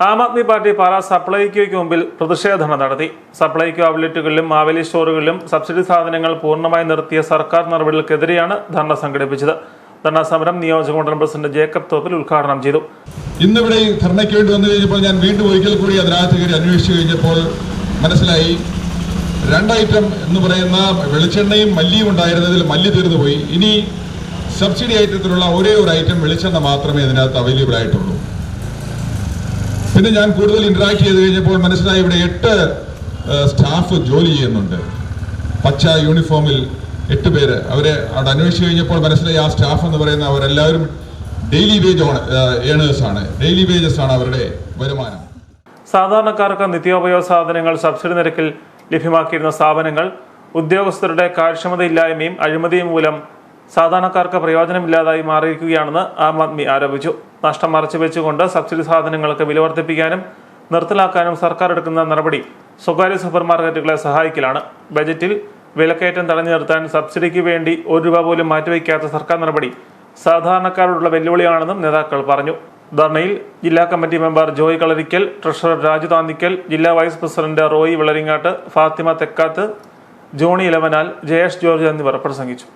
Aam Aadmi party പാറ സപ്ലൈകോയ്ക്ക് മുമ്പിൽ പ്രതിഷേധം നടത്തി. സപ്ലൈകോ ഔട്ട്ലെറ്റുകളിലും മാവേലി സ്റ്റോറുകളിലും സബ്സിഡി സാധനങ്ങൾ പൂർണമായി നിർത്തിയ സർക്കാർ നടപടികൾക്കെതിരെയാണ് ധർണ സംഘടിപ്പിച്ചത്. ധർണാ സമരം നിയോജക മണ്ഡലം പ്രസിഡന്റ് ജേക്കബ് തോപ്പിൽ ഉദ്ഘാടനം ചെയ്തു. ഇന്നിവിടെ ധർണയ്ക്ക് വേണ്ടി വന്നു കഴിഞ്ഞപ്പോൾ ഞാൻ വീണ്ടും ഒരിക്കൽ കൂടി അതിനകത്ത് കയറി അന്വേഷിച്ചു കഴിഞ്ഞപ്പോൾ മനസ്സിലായി രണ്ട് ഐറ്റം എന്ന് പറയുന്ന വെളിച്ചെണ്ണയും മല്ലിയും ഉണ്ടായിരുന്നതിൽ മല്ലി തീർന്നു പോയി. ഇനി സബ്സിഡി ഐറ്റത്തിലുള്ള ഒരേ ഒരു ഐറ്റം വെളിച്ചെണ്ണ മാത്രമേ അതിനകത്ത് അവൈലബിൾ ആയിട്ടുള്ളൂ. പിന്നെ ഞാൻ കൂടുതൽ ഇന്ററാക്ട് ചെയ്ത് കഴിഞ്ഞപ്പോൾ മനസ്സിലായി ഇവിടെ എട്ട് സ്റ്റാഫ് ജോലി ചെയ്യുന്നുണ്ട്. പച്ച യൂണിഫോമിൽ എട്ട് പേര്. അവരെ അവിടെ അന്വേഷിച്ച് കഴിഞ്ഞപ്പോൾ മനസ്സിലായി ആ സ്റ്റാഫ് എന്ന് പറയുന്ന അവരെല്ലാവരും ഡെയിലി വേജ് ഏണേഴ്സ് ആണ്. ഡെയിലി വേജസ് ആണ് അവരുടെ വരുമാനം. സാധാരണക്കാർക്ക് നിത്യോപയോഗ സാധനങ്ങൾ സബ്സിഡി നിരക്കിൽ ലഭ്യമാക്കിയിരുന്ന സ്ഥാപനങ്ങൾ ഉദ്യോഗസ്ഥരുടെ കാര്യക്ഷമതയില്ലായ്മയും അഴിമതിയും മൂലം സാധാരണക്കാർക്ക് പ്രയോജനമില്ലാതായി മാറിയിരിക്കുകയാണെന്ന് ആം ആദ്മി ആരോപിച്ചു. നഷ്ടം മറച്ചു വെച്ചുകൊണ്ട് സബ്സിഡി സാധനങ്ങൾക്ക് വില വർദ്ധിപ്പിക്കാനും നിർത്തലാക്കാനും സർക്കാർ എടുക്കുന്ന നടപടി സ്വകാര്യ സൂപ്പർ മാർക്കറ്റുകളെ സഹായിക്കലാണ്. ബജറ്റിൽ വിലക്കയറ്റം തടഞ്ഞു നിർത്താൻ സബ്സിഡിക്ക് വേണ്ടി ഒരു രൂപ പോലും മാറ്റിവെക്കാത്ത സർക്കാർ നടപടി സാധാരണക്കാരോടുള്ള വെല്ലുവിളിയാണെന്നും നേതാക്കൾ പറഞ്ഞു. ധർണയിൽ ജില്ലാ committee member Joy Kalarickal treasurer Raju Thanthikkal ജില്ലാ വൈസ് പ്രസിഡന്റ് റോയി വിളരിങ്ങാട്ട് ഫാത്തിമ തെക്കാത്ത് ജോണി ഇലവനാൽ ജയേഷ് ജോർജ് എന്നിവർ പ്രസംഗിച്ചു.